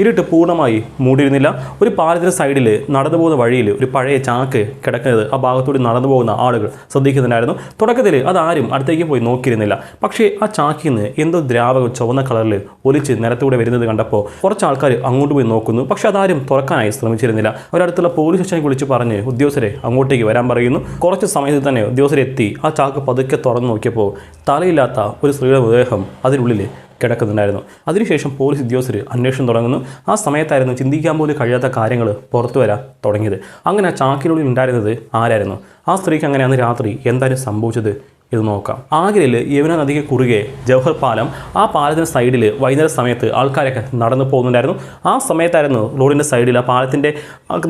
ഇരുട്ട് പൂർണമായി മൂടിയിരുന്നില്ല. ഒരു പാലത്തിന് സൈഡിൽ നടന്നു പോകുന്ന വഴിയിൽ ഒരു പഴയ ചാക്ക് കിടക്കുന്നത് ആ ഭാഗത്തൂടി നടന്നു പോകുന്ന ആളുകൾ ശ്രദ്ധിക്കുന്നുണ്ടായിരുന്നു. തുടക്കത്തിൽ അതാരും അടുത്തേക്ക് പോയി നോക്കിയിരുന്നില്ല. പക്ഷേ ആ ചാക്കിൽ നിന്ന് എന്തോ ദ്രാവകം ചുവന്ന കളറിൽ ഒലിച്ച് നിരത്തൂടെ വരുന്നത് കണ്ടപ്പോൾ കുറച്ച് ആൾക്കാർ അങ്ങോട്ട് പോയി നോക്കുന്നു. പക്ഷേ അതാരും തുറക്കാനായി ശ്രമിച്ചിരുന്നില്ല. അവരടുത്തുള്ള പോലീസ് സ്റ്റേഷനിൽ വിളിച്ച് പറഞ്ഞ് ഉദ്യോഗസ്ഥരെ അങ്ങോട്ടേക്ക് വരാൻ പറയുന്നു. കുറച്ച് സമയത്ത് തന്നെ ഉദ്യോഗസ്ഥരെത്തി. ആ ചാക്ക് പതുക്കെ തുറന്നു നോക്കിയപ്പോൾ തലയില്ലാത്ത ഒരു സ്ത്രീയുടെ മൃതദേഹം അതിനുള്ളിൽ കിടക്കുന്നുണ്ടായിരുന്നു. അതിനുശേഷം പോലീസ് ഉദ്യോഗസ്ഥർ അന്വേഷണം തുടങ്ങുന്നു. ആ സമയത്തായിരുന്നു ചിന്തിക്കാൻ പോലും കഴിയാത്ത കാര്യങ്ങൾ പുറത്തു വരാൻ തുടങ്ങിയത്. അങ്ങനെ ആ ചാക്കിനുള്ളിൽ ഉണ്ടായിരുന്നത് ആരായിരുന്നു? ആ സ്ത്രീക്ക് അങ്ങനെ അന്ന് രാത്രി എന്തായാലും സംഭവിച്ചത്? ഇത് നോക്കാം. ആഗ്രയിൽ യമുന നദിക്ക് കുറുകെ ജവഹർ പാലം ആ പാലത്തിന്റെ സൈഡിൽ വൈകുന്നേരം സമയത്ത് ആൾക്കാരൊക്കെ നടന്നു പോകുന്നുണ്ടായിരുന്നു. ആ സമയത്തായിരുന്നു റോഡിന്റെ സൈഡിൽ ആ പാലത്തിന്റെ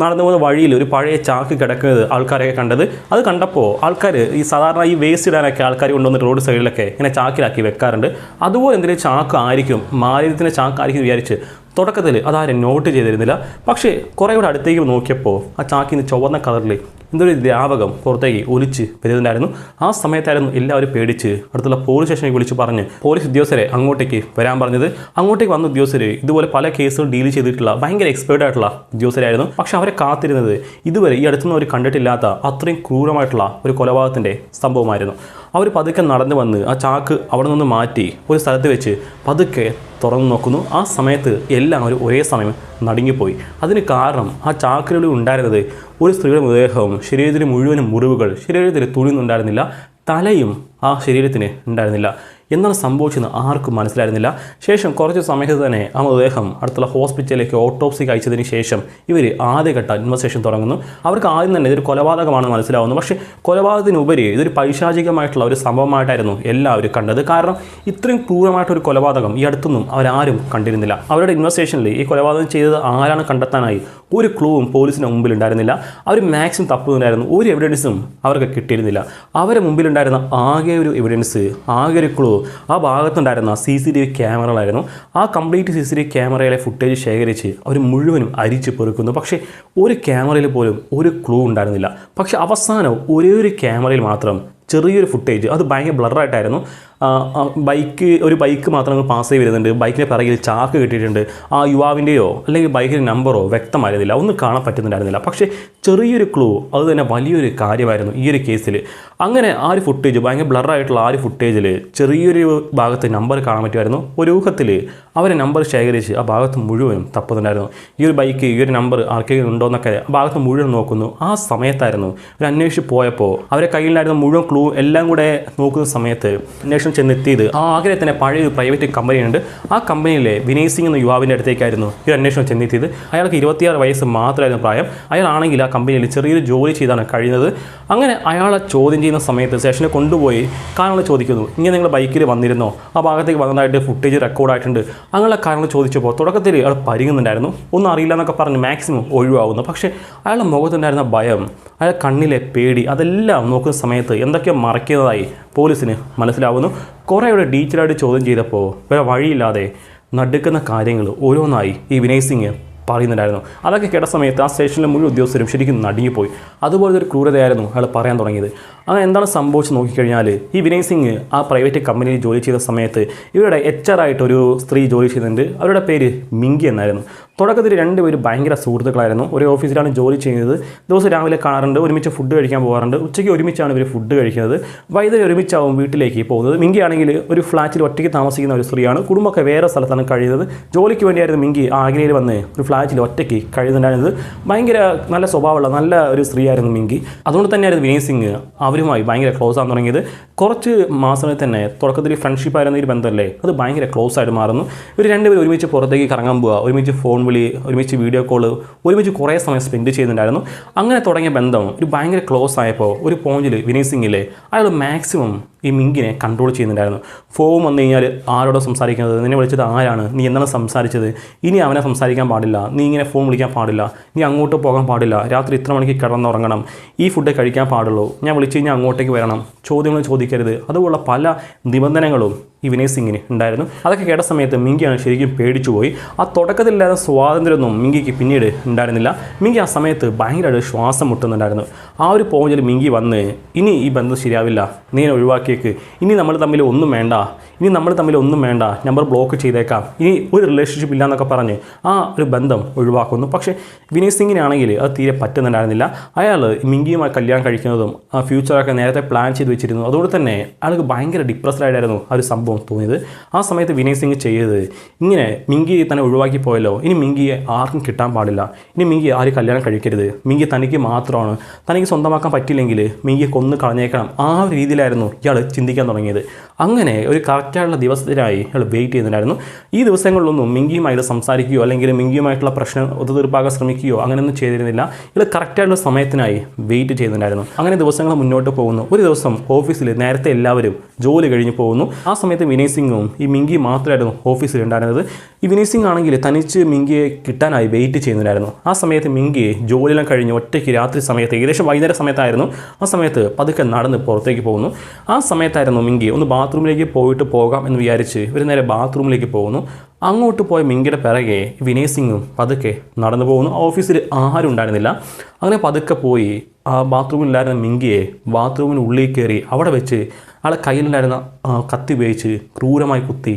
നടന്നു പോകുന്ന വഴിയിൽ ഒരു പഴയ ചാക്ക് കിടക്കുന്നത് ആൾക്കാരൊക്കെ കണ്ടത്. അത് കണ്ടപ്പോൾ ആൾക്കാർ ഈ സാധാരണ ഈ വേസ്റ്റ് ഇടാനൊക്കെ ആൾക്കാർ കൊണ്ടുവന്നിട്ട് റോഡ് സൈഡിലൊക്കെ ഇങ്ങനെ ചാക്കിലാക്കി വെക്കാറുണ്ട്. അതുപോലെ എന്തെങ്കിലും ചാക്ക് ആയിരിക്കും മാലിന്യത്തിന്റെ ചാക്ക് ആയിരിക്കും വിചാരിച്ച് തുടക്കത്തിൽ അതാരും നോട്ട് ചെയ്തിരുന്നില്ല. പക്ഷേ കുറേ കൂടെ അടുത്തേക്ക് നോക്കിയപ്പോൾ ആ ചാക്കിന് ചുവന്ന കളറിൽ എന്തൊരു ദ്രാവകം പുറത്തേക്ക് ഒലിച്ച് വരുന്നുണ്ടായിരുന്നു ആ സമയത്തായിരുന്നു എല്ലാവരും പേടിച്ച് അടുത്തുള്ള പോലീസ് സ്റ്റേഷനിൽ വിളിച്ച് പറഞ്ഞ് പോലീസ് ഉദ്യോഗസ്ഥരെ അങ്ങോട്ടേക്ക് വരാൻ പറഞ്ഞത്. അങ്ങോട്ടേക്ക് വന്ന ഉദ്യോഗസ്ഥർ ഇതുപോലെ പല കേസുകൾ ഡീൽ ചെയ്തിട്ടുള്ള ഭയങ്കര എക്സ്പേർട്ട് ആയിട്ടുള്ള ഉദ്യോഗസ്ഥരായിരുന്നു. പക്ഷെ അവരെ കാത്തിരുന്നത് ഇതുവരെ ഈ അടുത്തുനിന്ന് അവർ കണ്ടിട്ടില്ലാത്ത അത്രയും ക്രൂരമായിട്ടുള്ള ഒരു കൊലപാതകത്തിന്റെ സംഭവമായിരുന്നു. അവർ പതുക്കെ നടന്നു വന്ന് ആ ചാക്ക് അവിടെ നിന്ന് മാറ്റി ഒരു സ്ഥലത്ത് വെച്ച് പതുക്കെ തുറന്നു നോക്കുന്നു. ആ സമയത്ത് എല്ലാവരും ഒരേ സമയം നടുങ്ങിപ്പോയി. അതിന് കാരണം ആ ചാക്കിലൂടെ ഉണ്ടായിരുന്നത് ഒരു സ്ത്രീയുടെ മൃതദേഹവും ശരീരത്തിന് മുഴുവനും മുറിവുകൾ ശരീരത്തിന് തുണിയൊന്നും ഉണ്ടായിരുന്നില്ല. തലയും ആ ശരീരത്തിന് ഉണ്ടായിരുന്നില്ല. എന്താണ് സംഭവിച്ചെന്ന് ആർക്കും മനസ്സിലായിരുന്നില്ല. ശേഷം കുറച്ച് സമയത്ത് തന്നെ ആ മൃതദേഹം അടുത്തുള്ള ഹോസ്പിറ്റലിലേക്ക് ഓട്ടോപ്സിക്ക് അയച്ചതിന് ശേഷം ഇവർ ആദ്യഘട്ട ഇൻവെസ്റ്റിഗേഷൻ തുടങ്ങുന്നു. അവർക്ക് ആദ്യം തന്നെ ഇതൊരു കൊലപാതകമാണെന്ന് മനസ്സിലാവുന്നു. പക്ഷേ കൊലപാതകത്തിനുപരി ഇതൊരു പൈശാചികമായിട്ടുള്ള ഒരു സംഭവമായിട്ടായിരുന്നു എല്ലാവരും കണ്ടത്. കാരണം ഇത്രയും ക്രൂരമായിട്ടൊരു കൊലപാതകം ഈ അടുത്തൊന്നും അവരാരും കണ്ടിരുന്നില്ല. അവരുടെ ഇൻവെസ്റ്റിഗേഷനിൽ ഈ കൊലപാതകം ചെയ്തത് ആരാണ് കണ്ടെത്താനായി ഒരു ക്ലൂവും പോലീസിന് മുമ്പിൽ ഉണ്ടായിരുന്നില്ല അവർ മാക്സിമം തപ്പുന്നുണ്ടായിരുന്നു. ഒരു എവിഡൻസും അവർക്ക് കിട്ടിയിരുന്നില്ല. അവരെ മുമ്പിലുണ്ടായിരുന്ന ആകെ ഒരു എവിഡൻസ് ആകെ ഒരു ക്ലൂ ആ ഭാഗത്തുണ്ടായിരുന്ന സി സി ടി വി ക്യാമറകളായിരുന്നു. ആ complete C C T V ക്യാമറയിലെ footage ശേഖരിച്ച് അവർ മുഴുവനും അരിച്ച് പെറുക്കുന്നു. പക്ഷേ ഒരു ക്യാമറയിൽ പോലും ഒരു ക്ലൂ ഉണ്ടായിരുന്നില്ല. പക്ഷേ അവസാനം ഒരേ ഒരു ക്യാമറയിൽ മാത്രം ചെറിയൊരു ഫുട്ടേജ് അത് ഭയങ്കര ബ്ലറായിട്ടായിരുന്നു ബൈക്ക് ഒരു ബൈക്ക് മാത്രം പാസ് ചെയ്ത് വരുന്നുണ്ട്. ബൈക്കിന്റെ പിറകിൽ ചാക്ക് കിട്ടിയിട്ടുണ്ട്. ആ യുവാവിന്റെയോ അല്ലെങ്കിൽ ബൈക്കിന്റെ നമ്പറോ വ്യക്തമായിരുന്നില്ല. ഒന്നും കാണാൻ പറ്റുന്നുണ്ടായിരുന്നില്ല. പക്ഷേ ചെറിയൊരു ക്ലൂ അത് തന്നെ വലിയൊരു കാര്യമായിരുന്നു ഈ ഒരു കേസിൽ അങ്ങനെ ആ ഒരു ഫുട്ടേജ് ഭയങ്കര ബ്ലറായിട്ടുള്ള ആ ഒരു ഫുട്ടേജിൽ ചെറിയൊരു ഭാഗത്ത് നമ്പർ കാണാൻ പറ്റുമായിരുന്നു. ഒരു ഊഹത്തിൽ അവരെ നമ്പർ ശേഖരിച്ച് ആ ഭാഗത്ത് മുഴുവനും തപ്പുന്നുണ്ടായിരുന്നു. ഈ ഒരു ബൈക്ക് ഈ ഒരു നമ്പർ ആർക്കെങ്കിലും ഉണ്ടോ എന്നൊക്കെ ആ ഭാഗത്ത് മുഴുവൻ നോക്കുന്നു. ആ സമയത്തായിരുന്നു ഒരു അന്വേഷിച്ച് പോയപ്പോൾ അവരെ കയ്യിലുണ്ടായിരുന്ന മുഴുവൻ ക്ലൂ എല്ലാം കൂടെ നോക്കുന്ന സമയത്ത് അന്വേഷണം ചെന്നെത്തിയത് ആ ആഗ്രഹ തന്നെ പഴയ ഒരു പ്രൈവറ്റ് കമ്പനിയുണ്ട് ആ കമ്പനിയിലെ വിനയ് സിംഗ് എന്ന യുവാവിന്റെ അടുത്തേക്കായിരുന്നു ഈ അന്വേഷണം ചെന്നെത്തിയത്. അയാൾക്ക് ഇരുപത്തിയാറ് വയസ്സ് മാത്രമായിരുന്നു പ്രായം. അയാളാണെങ്കിൽ ആ കമ്പനിയിൽ ചെറിയൊരു ജോലി ചെയ്താണ് കഴിയുന്നത്. അങ്ങനെ അയാളെ ചോദ്യം ചെയ്യുന്ന സമയത്ത് സേഷനെ കൊണ്ടുപോയി കാരണങ്ങൾ ചോദിക്കുന്നു. ഇങ്ങനെ നിങ്ങൾ ബൈക്കിൽ വന്നിരുന്നോ? ആ ഭാഗത്തേക്ക് വന്നതായിട്ട് ഫുട്ടേജ് റെക്കോർഡായിട്ടുണ്ട് അങ്ങനെയുള്ള കാര്യങ്ങൾ ചോദിച്ചപ്പോൾ തുടക്കത്തിൽ അയാൾ പരിങ്ങുന്നുണ്ടായിരുന്നു. ഒന്നും അറിയില്ല എന്നൊക്കെ പറഞ്ഞ് മാക്സിമം ഒഴിവാകുന്നു. പക്ഷേ അയാളുടെ മുഖത്തുണ്ടായിരുന്ന ഭയം അയാൾ കണ്ണിലെ പേടി അതെല്ലാം നോക്കുന്ന സമയത്ത് എന്തൊക്കെയോ മറയ്ക്കുന്നതായി പോലീസിന് മനസ്സിലാവുന്നു. കുറേ ഇവിടെ ഡീറ്റെയിലായിട്ട് ചോദ്യം ചെയ്തപ്പോൾ വേറെ വഴിയില്ലാതെ നടുക്കുന്ന കാര്യങ്ങൾ ഓരോന്നായി ഈ വിനയ് സിംഗ് പറയുന്നുണ്ടായിരുന്നു. അതൊക്കെ കേട്ട സമയത്ത് ആ സ്റ്റേഷനിലെ മുഴുവൻ ഉദ്യോഗസ്ഥരും ശരിക്കും നടുങ്ങിപ്പോയി. അതുപോലത്തെ ഒരു ക്രൂരതയായിരുന്നു അയാൾ പറയാൻ തുടങ്ങിയത്. അങ്ങനെ എന്താണ് സംഭവിച്ച് നോക്കിക്കഴിഞ്ഞാൽ ഈ വിനയ് സിംഗ് ആ പ്രൈവറ്റ് കമ്പനിയിൽ ജോലി ചെയ്ത സമയത്ത് ഇവരുടെ എച്ച് ആർ ആയിട്ടൊരു സ്ത്രീ ജോലി ചെയ്യുന്നുണ്ട്. അവരുടെ പേര് മിങ്കി എന്നായിരുന്നു. തുടക്കത്തിൽ രണ്ടുപേരും ഭയങ്കര സുഹൃത്തുക്കളായിരുന്നു. ഒരു ഓഫീസിലാണ് ജോലി ചെയ്യുന്നത്. ദിവസം രാവിലെ കാണാറുണ്ട്. ഒരുമിച്ച് ഫുഡ് കഴിക്കാൻ പോകാറുണ്ട്. ഉച്ചയ്ക്ക് ഒരുമിച്ചാണ് ഇവർ ഫുഡ് കഴിക്കുന്നത്. വൈദ്യുതി ഒരുമിച്ചാവും വീട്ടിലേക്ക് പോകുന്നത്. മിങ്കി ആണെങ്കിൽ ഒരു ഫ്ലാറ്റിൽ ഒറ്റയ്ക്ക് താമസിക്കുന്ന ഒരു സ്ത്രീയാണ്. കുടുംബമൊക്കെ വേറെ സ്ഥലത്താണ് കഴിയുന്നത്. ജോലിക്ക് വേണ്ടിയായിരുന്നു മിങ്കി ആഗ്രയിൽ വന്ന് ഒരു ഫ്ലാറ്റിൽ ഒറ്റയ്ക്ക് കഴിയുന്നുണ്ടായിരുന്നത്. ഭയങ്കര നല്ല സ്വഭാവമുള്ള നല്ല ഒരു സ്ത്രീയായിരുന്നു മിങ്കി. അതുകൊണ്ട് തന്നെയായിരുന്നു വിനയ് സിംഗ് അവരുമായി ഭയങ്കര ക്ലോസ് ആകാൻ തുടങ്ങിയത്. കുറച്ച് മാസങ്ങളിൽ തന്നെ തുടക്കത്തിൽ ഫ്രണ്ട്ഷിപ്പ് ഒരു ബന്ധമല്ലേ? അത് ഭയങ്കര ക്ലോസ് ആയിട്ട് മാറുന്നു. ഇവർ രണ്ടുപേരും ഒരുമിച്ച് പുറത്തേക്ക് കറങ്ങാൻ പോവുക ഒരുമിച്ച് ഫോൺ വിളി ഒരുമിച്ച് വീഡിയോ കോൾ ഒരുമിച്ച് കുറേ സമയം സ്പെൻഡ് ചെയ്യുന്നുണ്ടായിരുന്നു അങ്ങനെ തുടങ്ങിയ ബന്ധം ഒരു ഭയങ്കര ക്ലോസ് ആയപ്പോൾ ഒരു പോയിന്റിൽ വിനയ് സിംഗിലെ അയാൾ മാക്സിമം ഈ മിങ്കിനെ കൺട്രോൾ ചെയ്യുന്നുണ്ടായിരുന്നു. ഫോം വന്നു കഴിഞ്ഞാൽ ആരോടോ സംസാരിക്കുന്നത് നിന്നെ വിളിച്ചത് ആരാണ്? നീ എന്താണ് സംസാരിച്ചത്? ഇനി അവനെ സംസാരിക്കാൻ പാടില്ല. നീ ഇങ്ങനെ ഫോൺ വിളിക്കാൻ പാടില്ല. നീ അങ്ങോട്ട് പോകാൻ പാടില്ല. രാത്രി ഇത്ര മണിക്ക് കിടന്നുറങ്ങണം. ഈ ഫുഡ് കഴിക്കാൻ പാടുള്ളൂ. ഞാൻ വിളിച്ചു കഴിഞ്ഞാൽ അങ്ങോട്ടേക്ക് വരണം. ചോദ്യങ്ങൾ ചോദിക്കരുത്. അതുപോലുള്ള പല നിബന്ധനകളും ഈ വിനയ് സിംഗിന് ഉണ്ടായിരുന്നു. അതൊക്കെ കേട്ട സമയത്ത് മിങ്കിയാണ് ശരിക്കും പേടിച്ചു പോയി. ആ തുടക്കത്തിലില്ലാത്ത സ്വാതന്ത്ര്യമൊന്നും മിങ്കിക്ക് പിന്നീട് ഉണ്ടായിരുന്നില്ല. മിങ്കി ആ സമയത്ത് ഭയങ്കരമായിട്ട് ശ്വാസം മുട്ടുന്നുണ്ടായിരുന്നു. ആ ഒരു പോയിന്റിൽ മിങ്കി വന്ന് ഇനി ഈ ബന്ധം ശരിയാവില്ല. നീ എന്നെ ഒഴിവാക്കിയേക്ക് ഇനി നമ്മൾ തമ്മിൽ ഒന്നും വേണ്ട. ഇനി നമ്മൾ തമ്മിൽ ഒന്നും വേണ്ട. നമ്പർ ബ്ലോക്ക് ചെയ്തേക്കാം. ഇനി ഒരു റിലേഷൻഷിപ്പ് ഇല്ല എന്നൊക്കെ പറഞ്ഞ് ആ ഒരു ബന്ധം ഒഴിവാക്കുന്നു. പക്ഷേ വിനയ് സിംഗിനാണെങ്കിൽ അത് തീരെ പറ്റുന്നുണ്ടായിരുന്നില്ല. അയാൾ മിങ്കിയുമായി കല്യാണം കഴിക്കുന്നതും ആ ഫ്യൂച്ചറൊക്കെ നേരത്തെ പ്ലാൻ ചെയ്ത് വെച്ചിരുന്നു. അതുകൊണ്ട് തന്നെ അയാൾക്ക് ഭയങ്കര ഡിപ്രസ്ഡ് ആയിട്ടായിരുന്നു ആ ഒരു സംഭവം തോന്നിയത്. ആ സമയത്ത് വിനയ് സിംഗ് ചെയ്തത് ഇങ്ങനെ മിങ്കി തന്നെ ഒഴിവാക്കി പോയല്ലോ. ഇനി മിങ്കിയെ ആർക്കും കിട്ടാൻ പാടില്ല. ഇനി മിങ്കി ആരും കല്യാണം കഴിക്കരുത്. മിങ്കി തനിക്ക് മാത്രമാണ്. തനിക്ക് സ്വന്തമാക്കാൻ പറ്റില്ലെങ്കിൽ മിങ്കിയെ കൊന്ന് കളഞ്ഞേക്കണം. ആ ഒരു രീതിയിലായിരുന്നു ഇയാൾ ചിന്തിക്കാൻ തുടങ്ങിയത്. അങ്ങനെ ഒരു കറക്റ്റായിട്ടുള്ള ദിവസത്തിനായി അയാൾ വെയിറ്റ് ചെയ്യുന്നുണ്ടായിരുന്നു. ഈ ദിവസങ്ങളിലൊന്നും മിങ്കിയുമായിട്ട് സംസാരിക്കുകയോ അല്ലെങ്കിൽ മിങ്കിയുമായിട്ടുള്ള പ്രശ്നം ഒത്തുതീർപ്പാക്കാൻ ശ്രമിക്കുകയോ അങ്ങനെയൊന്നും ചെയ്തിരുന്നില്ല. ഇയാൾ കറക്റ്റായിട്ടുള്ള സമയത്തിനായി വെയിറ്റ് ചെയ്യുന്നുണ്ടായിരുന്നു. അങ്ങനെ ദിവസങ്ങൾ മുന്നോട്ട് പോകുന്നു. ഒരു ദിവസം ഓഫീസിൽ നേരത്തെ എല്ലാവരും ജോലി കഴിഞ്ഞ് പോകുന്നു. ആ സമയത്ത് വിനയ് സിംഗും ഈ മിങ്കി മാത്രമായിരുന്നു ഓഫീസിൽ ഉണ്ടായിരുന്നത്. ഈ വിനയ് സിംഗ് ആണെങ്കിൽ തനിച്ച് മിങ്കിയെ കിട്ടാനായി വെയിറ്റ് ചെയ്യുന്നുണ്ടായിരുന്നു. ആ സമയത്ത് മിങ്കി ജോലിയെല്ലാം കഴിഞ്ഞ് ഒറ്റയ്ക്ക് രാത്രി സമയത്ത് ഏകദേശം വൈകുന്നേര സമയത്തായിരുന്നു. ആ സമയത്ത് പതുക്കെ നടന്ന് പുറത്തേക്ക് പോകുന്നു. ആ സമയത്തായിരുന്നു മിങ്കി ഒന്ന് ബാത്റൂമിലേക്ക് പോയിട്ട് പോകാം എന്ന് വിചാരിച്ച് ഇവർ നേരെ ബാത്റൂമിലേക്ക് പോകുന്നു. അങ്ങോട്ട് പോയ മിങ്കിയുടെ പിറകെ വിനയ് സിംഗും പതുക്കെ നടന്നു പോകുന്നു. ഓഫീസിൽ ആരും ഉണ്ടായിരുന്നില്ല. അങ്ങനെ പതുക്കെ പോയി ആ ബാത്റൂമിലുണ്ടായിരുന്ന മിങ്കിയെ ബാത്റൂമിനുള്ളിൽ കയറി അവിടെ വെച്ച് ആളെ കയ്യിലുണ്ടായിരുന്ന കത്തി ഉപയോഗിച്ച് ക്രൂരമായി കുത്തി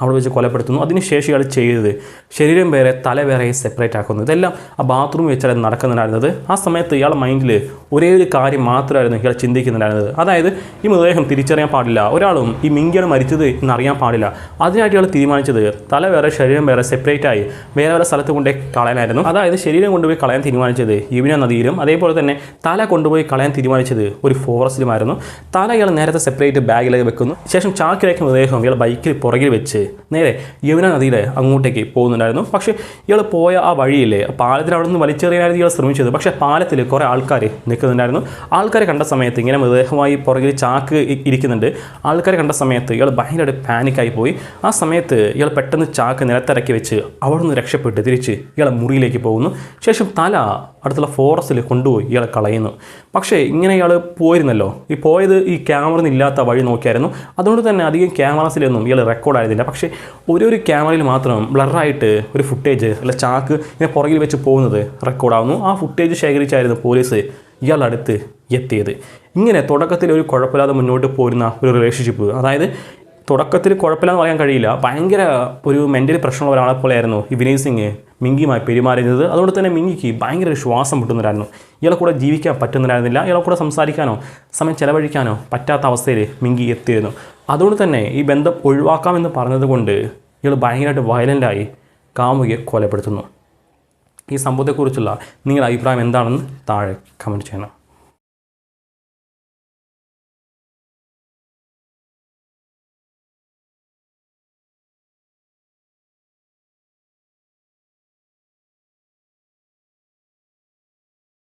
അവിടെ വെച്ച് കൊലപ്പെടുത്തുന്നു. അതിനുശേഷം ഇയാൾ ചെയ്തത്. ശരീരം വേറെ തല വേറെ സെപ്പറേറ്റ് ആക്കുന്നു. ഇതെല്ലാം ആ ബാത്റൂമിൽ വെച്ചാണ് നടക്കുന്നുണ്ടായിരുന്നത് ആ സമയത്ത് ഇയാളുടെ മൈൻഡിൽ ഒരേ ഒരു കാര്യം മാത്രമായിരുന്നു ഇയാൾ ചിന്തിക്കുന്നുണ്ടായിരുന്നത് അതായത് ഈ മൃതദേഹം തിരിച്ചറിയാൻ പാടില്ല. ഒരാളും ഈ മിങ്കിയാണ് മരിച്ചത് എന്നറിയാൻ പാടില്ല. അതിനായിട്ട് ഇയാൾ തീരുമാനിച്ചത് തല വേറെ ശരീരം വേറെ സെപ്പറേറ്റ് ആയി വേറെ വേറെ സ്ഥലത്ത് കൊണ്ടുപോയി കളയാനായിരുന്നു. അതായത് ശരീരം കൊണ്ടുപോയി കളയാൻ തീരുമാനിച്ചത് യുവിന നദിയിലും അതേപോലെ തന്നെ തല കൊണ്ടുപോയി കളയാൻ തീരുമാനിച്ചത് ഒരു ഫോറസ്റ്റിലുമായിരുന്നു തല ഇയാൾ നേരത്തെ സെപ്പറേറ്റ് ബാഗിലേക്ക് വെക്കുന്നു. ശേഷം ചാക്കിലേക്ക് മൃതദേഹം ഇയാൾ ബൈക്കിൽ പുറകിൽ വെച്ച് നേരെ യമുന നദിയിലെ അങ്ങോട്ടേക്ക് പോകുന്നുണ്ടായിരുന്നു. പക്ഷേ ഇയാൾ പോയ ആ വഴിയിൽ പാലത്തിൽ അവിടെ നിന്ന് വലിച്ചെറിയാനായിരുന്നു ഇയാൾ ശ്രമിച്ചത്. പക്ഷേ പാലത്തിൽ കുറേ ആൾക്കാർ നിൽക്കുന്നുണ്ടായിരുന്നു. ആൾക്കാരെ കണ്ട സമയത്ത് ഇങ്ങനെ മൃതദേഹമായി പുറകിൽ ചാക്ക് ഇരിക്കുന്നുണ്ട്. ആൾക്കാരെ കണ്ട സമയത്ത് ഇയാൾ ഭയങ്കരമായിട്ട് പാനിക്കായി പോയി. ആ സമയത്ത് ഇയാൾ പെട്ടെന്ന് ചാക്ക് നിലത്തിറക്കി വെച്ച് അവിടെ നിന്ന് രക്ഷപ്പെട്ട് തിരിച്ച് ഇയാൾ മുറിയിലേക്ക് പോകുന്നു. ശേഷം തല അടുത്തുള്ള ഫോറസ്റ്റിൽ കൊണ്ടുപോയി ഇയാളെ കളയുന്നു. പക്ഷേ ഇങ്ങനെ ഇയാൾ പോയിരുന്നല്ലോ. ഈ പോയത് ഈ ക്യാമറ ഇല്ലാത്ത വഴി നോക്കിയായിരുന്നു. അതുകൊണ്ട് തന്നെ അധികം ക്യാമറാസിലൊന്നും ഇയാൾ റെക്കോർഡായിരുന്നില്ല പക്ഷേ ഒരു ഒരു ക്യാമറയിൽ മാത്രം ബ്ലറായിട്ട് ഒരു ഫുട്ടേജ് അല്ല ചാക്ക് ഇങ്ങനെ പുറകിൽ വെച്ച് പോകുന്നത് റെക്കോർഡാവുന്നു ആ ഫുട്ടേജ് ശേഖരിച്ചായിരുന്നു പോലീസ് ഇയാളുടെ അടുത്ത് എത്തിയത്. ഇങ്ങനെ തുടക്കത്തിൽ ഒരു കുഴപ്പമില്ലാതെ മുന്നോട്ട് പോരുന്ന ഒരു റിലേഷൻഷിപ്പ് അതായത് തുടക്കത്തിൽ കുഴപ്പമില്ലെന്ന് പറയാൻ കഴിയില്ല. ഭയങ്കര ഒരു മെന്റലി പ്രശ്നമുള്ള ഒരാളെ പോലെയായിരുന്നു ഈ വിനയ് സിംഗ്. മിങ്കിയുമായി പെരുമാറിയിരുന്നത്. അതുകൊണ്ട് തന്നെ മിങ്കിക്ക് ഭയങ്കര ശ്വാസം മുട്ടുന്നുണ്ടായിരുന്നു ഇയാളെ കൂടെ ജീവിക്കാൻ പറ്റുന്നവരായിരുന്നില്ല. ഇയാളെ കൂടെ സംസാരിക്കാനോ സമയം ചെലവഴിക്കാനോ പറ്റാത്ത അവസ്ഥയിൽ മിങ്കി എത്തിയിരുന്നു. അതുകൊണ്ട് തന്നെ ഈ ബന്ധം ഒഴിവാക്കാമെന്ന് പറഞ്ഞതുകൊണ്ട് ഇയാൾ ഭയങ്കരമായിട്ട് വയലന്റായി കാമുകിയെ കൊലപ്പെടുത്തുന്നു. ഈ സംഭവത്തെക്കുറിച്ചുള്ള നിങ്ങളുടെ അഭിപ്രായം എന്താണെന്ന് താഴെ കമന്റ് ചെയ്യണം.